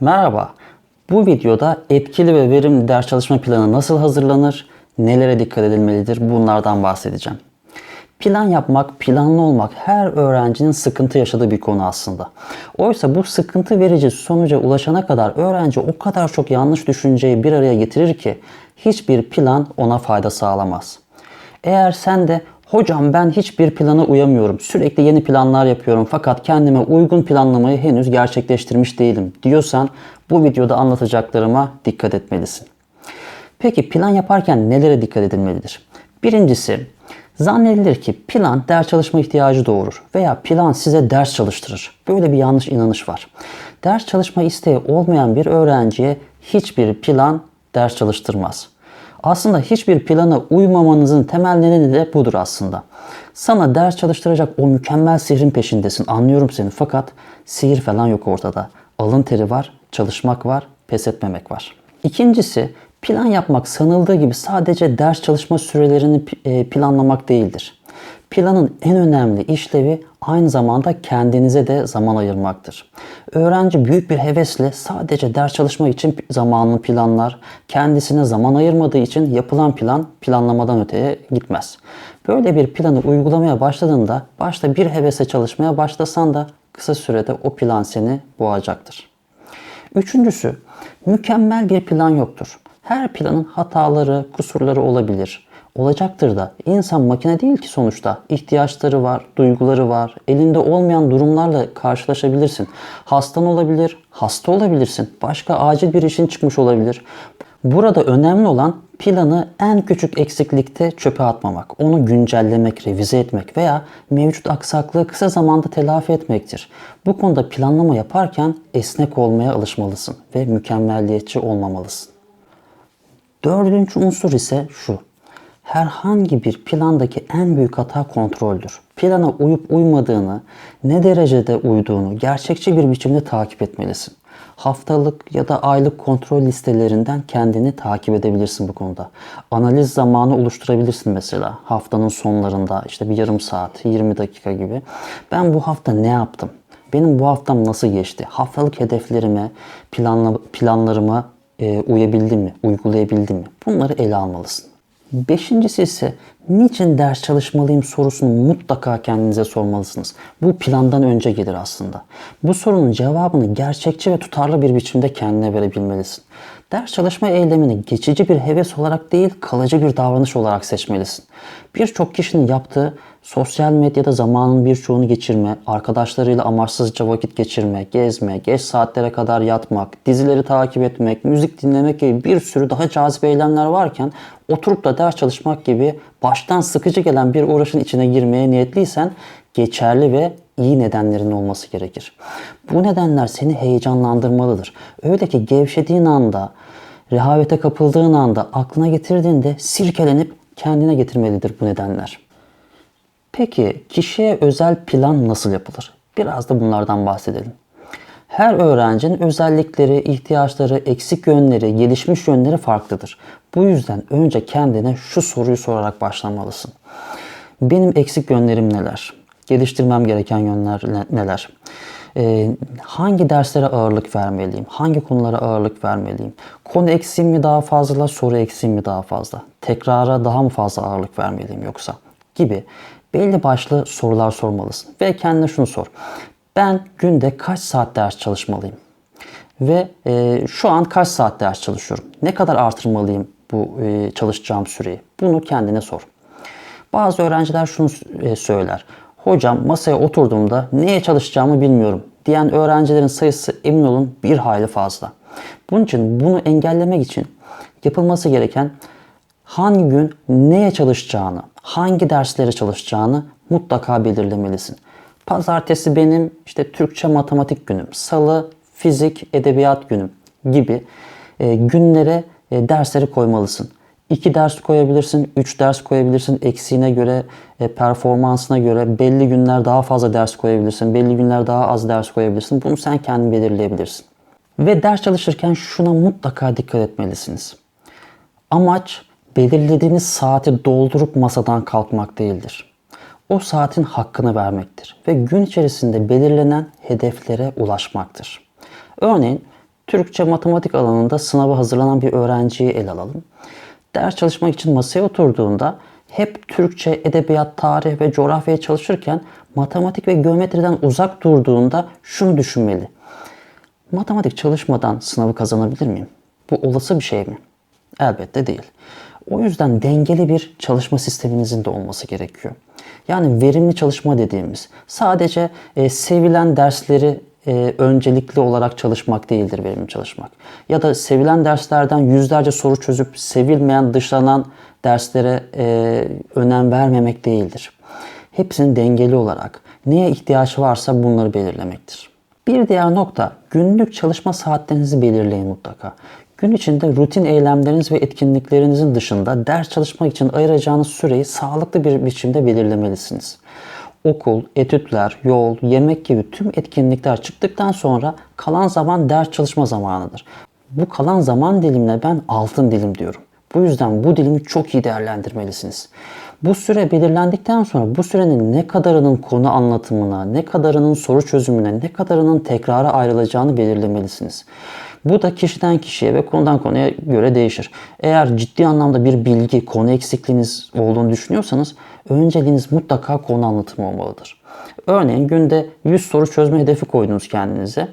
Merhaba. Bu videoda etkili ve verimli ders çalışma planı nasıl hazırlanır, nelere dikkat edilmelidir bunlardan bahsedeceğim. Plan yapmak, planlı olmak her öğrencinin sıkıntı yaşadığı bir konu aslında. Oysa bu sıkıntı verici sonuca ulaşana kadar öğrenci o kadar çok yanlış düşünceyi bir araya getirir ki hiçbir plan ona fayda sağlamaz. Eğer sen de hocam ben hiçbir plana uyamıyorum, sürekli yeni planlar yapıyorum fakat kendime uygun planlamayı henüz gerçekleştirmiş değilim diyorsan bu videoda anlatacaklarıma dikkat etmelisin. Peki plan yaparken nelere dikkat edilmelidir? Birincisi zannedilir ki plan ders çalışma ihtiyacı doğurur veya plan size ders çalıştırır. Böyle bir yanlış inanış var. Ders çalışma isteği olmayan bir öğrenciye hiçbir plan ders çalıştırmaz. Aslında hiçbir plana uymamanızın temel nedeni de budur aslında. Sana ders çalıştıracak o mükemmel sihrin peşindesin. Anlıyorum seni fakat sihir falan yok ortada. Alın teri var, çalışmak var, pes etmemek var. İkincisi plan yapmak sanıldığı gibi sadece ders çalışma sürelerini e, planlamak değildir. Planın en önemli işlevi aynı zamanda kendinize de zaman ayırmaktır. Öğrenci büyük bir hevesle sadece ders çalışmak için zamanını planlar, kendisine zaman ayırmadığı için yapılan plan planlamadan öteye gitmez. Böyle bir planı uygulamaya başladığında başta bir hevese çalışmaya başlasan da kısa sürede o plan seni boğacaktır. Üçüncüsü, mükemmel bir plan yoktur. Her planın hataları, kusurları olabilir. Olacaktır da insan makine değil ki sonuçta. İhtiyaçları var, duyguları var. Elinde olmayan durumlarla karşılaşabilirsin. Hastan olabilir, hasta olabilirsin. Başka acil bir işin çıkmış olabilir. Burada önemli olan planı en küçük eksiklikte çöpe atmamak, onu güncellemek, revize etmek veya mevcut aksaklığı kısa zamanda telafi etmektir. Bu konuda planlama yaparken esnek olmaya alışmalısın ve mükemmelliyetçi olmamalısın. Dördüncü unsur ise şu. Herhangi bir plandaki en büyük hata kontroldür. Plana uyup uymadığını, ne derecede uyduğunu gerçekçi bir biçimde takip etmelisin. Haftalık ya da aylık kontrol listelerinden kendini takip edebilirsin bu konuda. Analiz zamanı oluşturabilirsin mesela. Haftanın sonlarında işte bir yarım saat, 20 dakika gibi. Ben bu hafta ne yaptım? Benim bu haftam nasıl geçti? Haftalık hedeflerime, planla, planlarıma e, uyabildim mi? Uygulayabildim mi? Bunları ele almalısın. Beşincisi ise niçin ders çalışmalıyım sorusunu mutlaka kendinize sormalısınız. Bu plandan önce gelir aslında. Bu sorunun cevabını gerçekçi ve tutarlı bir biçimde kendine verebilmelisin. Ders çalışma eylemini geçici bir heves olarak değil, kalıcı bir davranış olarak seçmelisin. Birçok kişinin yaptığı sosyal medyada zamanın birçoğunu geçirme, arkadaşlarıyla amaçsızca vakit geçirme, gezme, geç saatlere kadar yatmak, dizileri takip etmek, müzik dinlemek gibi bir sürü daha cazip eylemler varken oturup da ders çalışmak gibi baştan sıkıcı gelen bir uğraşın içine girmeye niyetliysen geçerli ve iyi nedenlerin olması gerekir. Bu nedenler seni heyecanlandırmalıdır. Öyle ki gevşediğin anda, rehavete kapıldığın anda, aklına getirdiğinde sirkelenip kendine getirmelidir bu nedenler. Peki kişiye özel plan nasıl yapılır? Biraz da bunlardan bahsedelim. Her öğrencinin özellikleri, ihtiyaçları, eksik yönleri, gelişmiş yönleri farklıdır. Bu yüzden önce kendine şu soruyu sorarak başlamalısın. Benim eksik yönlerim neler? Geliştirmem gereken yönler neler? Ee, hangi derslere ağırlık vermeliyim? Hangi konulara ağırlık vermeliyim? Konu eksiğim mi daha fazla, soru eksiğim mi daha fazla? Tekrara daha mı fazla ağırlık vermeliyim yoksa? Gibi belli başlı sorular sormalısın. Ve kendine şunu sor. Ben günde kaç saat ders çalışmalıyım? Ve e, şu an kaç saat ders çalışıyorum? Ne kadar artırmalıyım bu e, çalışacağım süreyi? Bunu kendine sor. Bazı öğrenciler şunu e, söyler. Hocam masaya oturduğumda neye çalışacağımı bilmiyorum diyen öğrencilerin sayısı emin olun bir hayli fazla. Bunun için bunu engellemek için yapılması gereken hangi gün neye çalışacağını, hangi derslere çalışacağını mutlaka belirlemelisin. Pazartesi benim işte Türkçe matematik günüm, salı fizik edebiyat günüm gibi e, günlere e, dersleri koymalısın. 2 ders koyabilirsin, 3 ders koyabilirsin. Eksiğine göre, e, performansına göre belli günler daha fazla ders koyabilirsin. Belli günler daha az ders koyabilirsin. Bunu sen kendin belirleyebilirsin. Ve ders çalışırken şuna mutlaka dikkat etmelisiniz. Amaç belirlediğiniz saati doldurup masadan kalkmak değildir. O saatin hakkını vermektir ve gün içerisinde belirlenen hedeflere ulaşmaktır. Örneğin Türkçe matematik alanında sınava hazırlanan bir öğrenciyi ele alalım. Ders çalışmak için masaya oturduğunda hep Türkçe, edebiyat, tarih ve coğrafyaya çalışırken matematik ve geometriden uzak durduğunda şunu düşünmeli. Matematik çalışmadan sınavı kazanabilir miyim? Bu olası bir şey mi? Elbette değil. O yüzden dengeli bir çalışma sisteminizin de olması gerekiyor. Yani verimli çalışma dediğimiz sadece e, sevilen dersleri e, öncelikli olarak çalışmak değildir verimli çalışmak. Ya da sevilen derslerden yüzlerce soru çözüp sevilmeyen, dışlanan derslere e, önem vermemek değildir. Hepsinin dengeli olarak neye ihtiyaç varsa bunları belirlemektir. Bir diğer nokta günlük çalışma saatlerinizi belirleyin mutlaka. Gün içinde rutin eylemleriniz ve etkinliklerinizin dışında ders çalışmak için ayıracağınız süreyi sağlıklı bir biçimde belirlemelisiniz. Okul, etütler, yol, yemek gibi tüm etkinlikler çıktıktan sonra kalan zaman ders çalışma zamanıdır. Bu kalan zaman dilimine ben altın dilim diyorum. Bu yüzden bu dilimi çok iyi değerlendirmelisiniz. Bu süre belirlendikten sonra bu sürenin ne kadarının konu anlatımına, ne kadarının soru çözümüne, ne kadarının tekrara ayrılacağını belirlemelisiniz. Bu da kişiden kişiye ve konudan konuya göre değişir. Eğer ciddi anlamda bir bilgi, konu eksikliğiniz olduğunu düşünüyorsanız önceliğiniz mutlaka konu anlatımı olmalıdır. Örneğin günde 100 soru çözme hedefi koydunuz kendinize.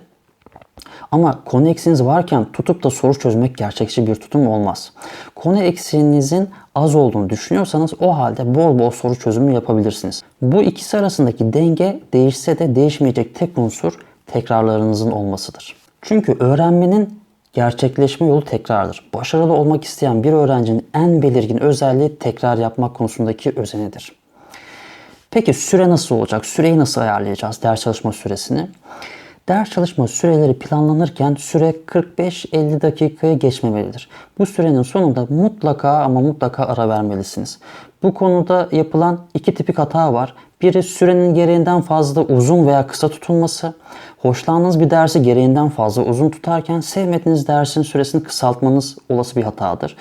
Ama konu eksiğiniz varken tutup da soru çözmek gerçekçi bir tutum olmaz. Konu eksiğinizin az olduğunu düşünüyorsanız o halde bol bol soru çözümü yapabilirsiniz. Bu ikisi arasındaki denge değişse de değişmeyecek tek unsur tekrarlarınızın olmasıdır. Çünkü öğrenmenin gerçekleşme yolu tekrardır. Başarılı olmak isteyen bir öğrencinin en belirgin özelliği tekrar yapmak konusundaki özenidir. Peki süre nasıl olacak? Süreyi nasıl ayarlayacağız? Ders çalışma süresini. Ders çalışma süreleri planlanırken süre 45-50 dakikaya geçmemelidir. Bu sürenin sonunda mutlaka ama mutlaka ara vermelisiniz. Bu konuda yapılan iki tipik hata var. Biri sürenin gereğinden fazla uzun veya kısa tutulması. Hoşlandığınız bir dersi gereğinden fazla uzun tutarken sevmediğiniz dersin süresini kısaltmanız olası bir hatadır.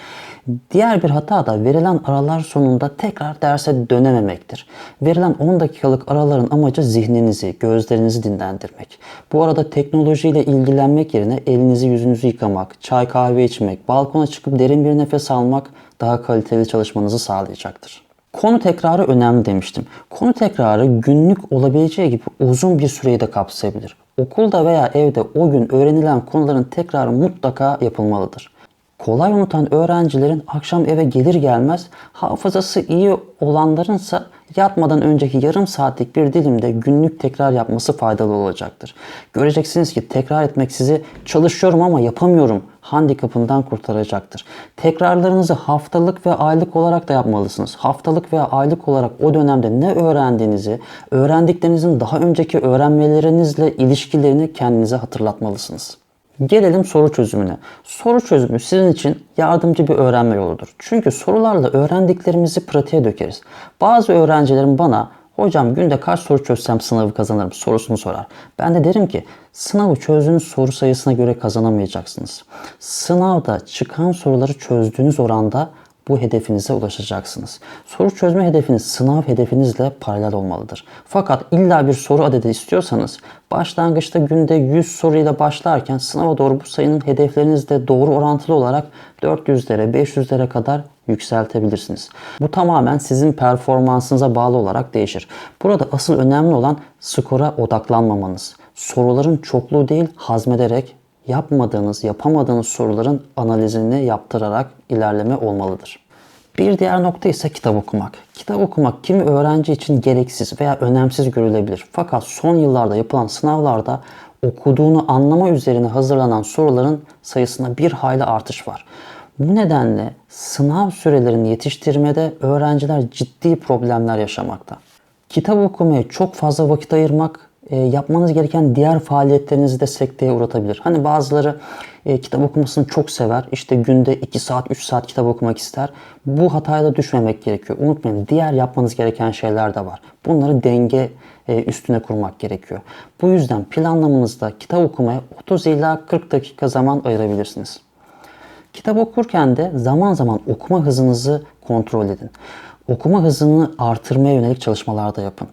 Diğer bir hata da verilen aralar sonunda tekrar derse dönememektir. Verilen 10 dakikalık araların amacı zihninizi, gözlerinizi dinlendirmek. Bu arada teknolojiyle ilgilenmek yerine elinizi yüzünüzü yıkamak, çay kahve içmek, balkona çıkıp derin bir nefes almak daha kaliteli çalışmanızı sağlayacaktır. Konu tekrarı önemli demiştim. Konu tekrarı günlük olabileceği gibi uzun bir süreyi de kapsayabilir. Okulda veya evde o gün öğrenilen konuların tekrarı mutlaka yapılmalıdır. Kolay unutan öğrencilerin akşam eve gelir gelmez hafızası iyi olanlarınsa yatmadan önceki yarım saatlik bir dilimde günlük tekrar yapması faydalı olacaktır. Göreceksiniz ki tekrar etmek sizi çalışıyorum ama yapamıyorum handikapından kurtaracaktır. Tekrarlarınızı haftalık ve aylık olarak da yapmalısınız. Haftalık veya aylık olarak o dönemde ne öğrendiğinizi, öğrendiklerinizin daha önceki öğrenmelerinizle ilişkilerini kendinize hatırlatmalısınız. Gelelim soru çözümüne. Soru çözümü sizin için yardımcı bir öğrenme yoludur. Çünkü sorularla öğrendiklerimizi pratiğe dökeriz. Bazı öğrencilerim bana hocam günde kaç soru çözsem sınavı kazanırım sorusunu sorar. Ben de derim ki sınavı çözdüğünüz soru sayısına göre kazanamayacaksınız. Sınavda çıkan soruları çözdüğünüz oranda bu hedefinize ulaşacaksınız. Soru çözme hedefiniz sınav hedefinizle paralel olmalıdır. Fakat illa bir soru adedi istiyorsanız başlangıçta günde 100 soruyla başlarken sınava doğru bu sayının hedeflerinizle doğru orantılı olarak 400'lere 500'lere kadar yükseltebilirsiniz. Bu tamamen sizin performansınıza bağlı olarak değişir. Burada asıl önemli olan skora odaklanmamanız. Soruların çokluğu değil hazmederek yapmadığınız, yapamadığınız soruların analizini yaptırarak ilerleme olmalıdır. Bir diğer nokta ise kitap okumak. Kitap okumak kimi öğrenci için gereksiz veya önemsiz görülebilir. Fakat son yıllarda yapılan sınavlarda okuduğunu anlama üzerine hazırlanan soruların sayısında bir hayli artış var. Bu nedenle sınav sürelerini yetiştirmede öğrenciler ciddi problemler yaşamakta. Kitap okumaya çok fazla vakit ayırmak e, yapmanız gereken diğer faaliyetlerinizi de sekteye uğratabilir. Hani bazıları e, kitap okumasını çok sever. İşte günde 2 saat 3 saat kitap okumak ister. Bu hataya da düşmemek gerekiyor. Unutmayın diğer yapmanız gereken şeyler de var. Bunları denge e, üstüne kurmak gerekiyor. Bu yüzden planlamanızda kitap okumaya 30 ila 40 dakika zaman ayırabilirsiniz. Kitap okurken de zaman zaman okuma hızınızı kontrol edin. Okuma hızını artırmaya yönelik çalışmalar da yapın.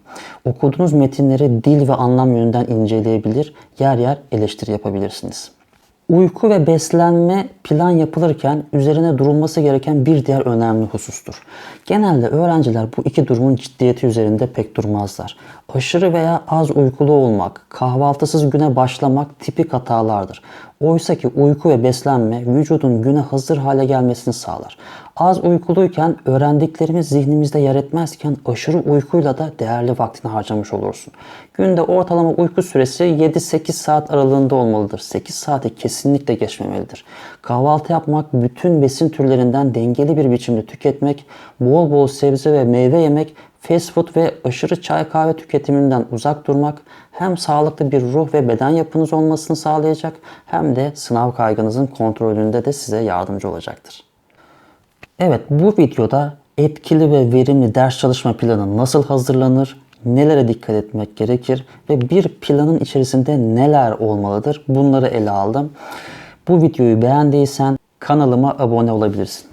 Okuduğunuz metinleri dil ve anlam yönünden inceleyebilir, yer yer eleştiri yapabilirsiniz. Uyku ve beslenme plan yapılırken üzerine durulması gereken bir diğer önemli husustur. Genelde öğrenciler bu iki durumun ciddiyeti üzerinde pek durmazlar. Aşırı veya az uykulu olmak, kahvaltısız güne başlamak tipik hatalardır. Oysa ki uyku ve beslenme vücudun güne hazır hale gelmesini sağlar. Az uykuluyken öğrendiklerimiz zihnimizde yer etmezken aşırı uykuyla da değerli vaktini harcamış olursun. Günde ortalama uyku süresi 7-8 saat aralığında olmalıdır. 8 saati kesinlikle geçmemelidir. Kahvaltı yapmak, bütün besin türlerinden dengeli bir biçimde tüketmek, bol bol sebze ve meyve yemek, fast food ve aşırı çay kahve tüketiminden uzak durmak hem sağlıklı bir ruh ve beden yapınız olmasını sağlayacak hem de sınav kaygınızın kontrolünde de size yardımcı olacaktır. Evet bu videoda etkili ve verimli ders çalışma planı nasıl hazırlanır, nelere dikkat etmek gerekir ve bir planın içerisinde neler olmalıdır bunları ele aldım. Bu videoyu beğendiysen kanalıma abone olabilirsin.